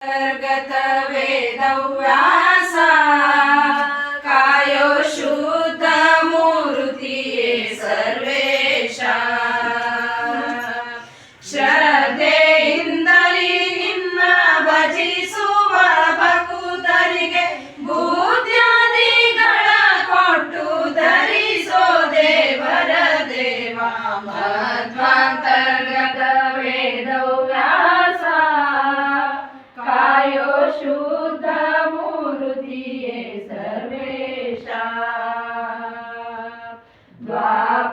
अंतर्गत वेदव्या शुद्धमूर्तिये सर्वेशा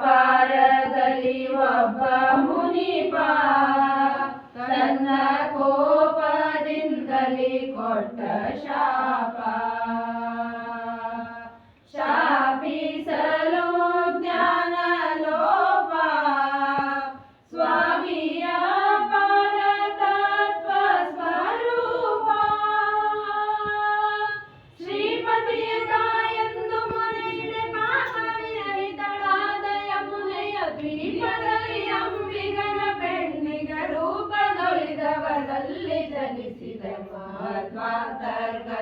ದ್ವಾಪಾರದಲ್ಲಿ ಒಬ್ಬ ಮುನಿಪ ತನ್ನ ಕೋಪದಿಂದಲಿ ಕೊಟ್ಟ ಶಾ धर्मान्तर्गतवेदव्या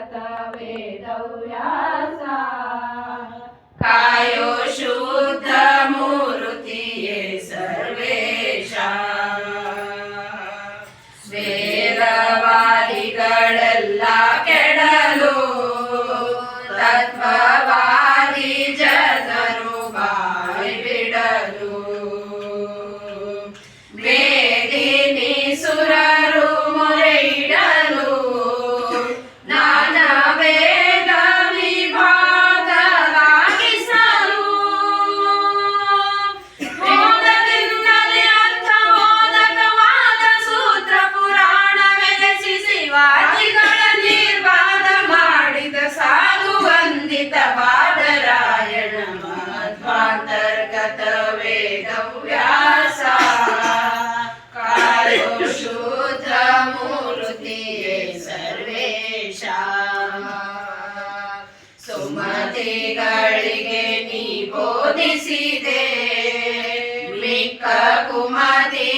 सुशूद्रमूर्तिये सर्वेषाम् ಸುಮತಿಗಳಿಗೆ ನೀಬೋಧಿಸಿದೆ ಮಿಕ್ಕ ಕುಮತಿ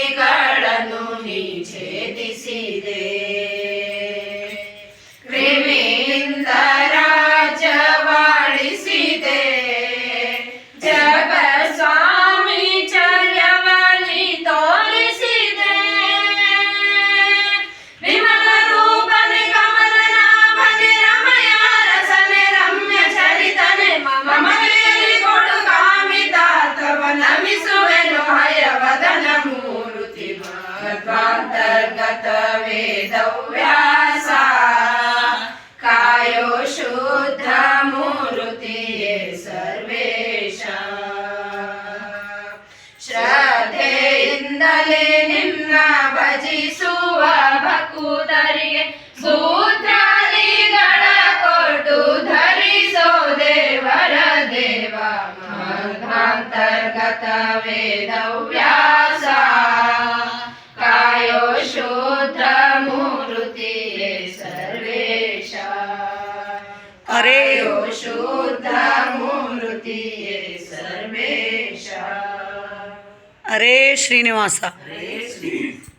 सङ्घान्तर्गतवेदव्यासा कायो शूद्रमूर्ति सर्वेषा। हरेयो शूद्रमूर्ति सर्वेषा। श्रीनिवास। श्रीनिवासा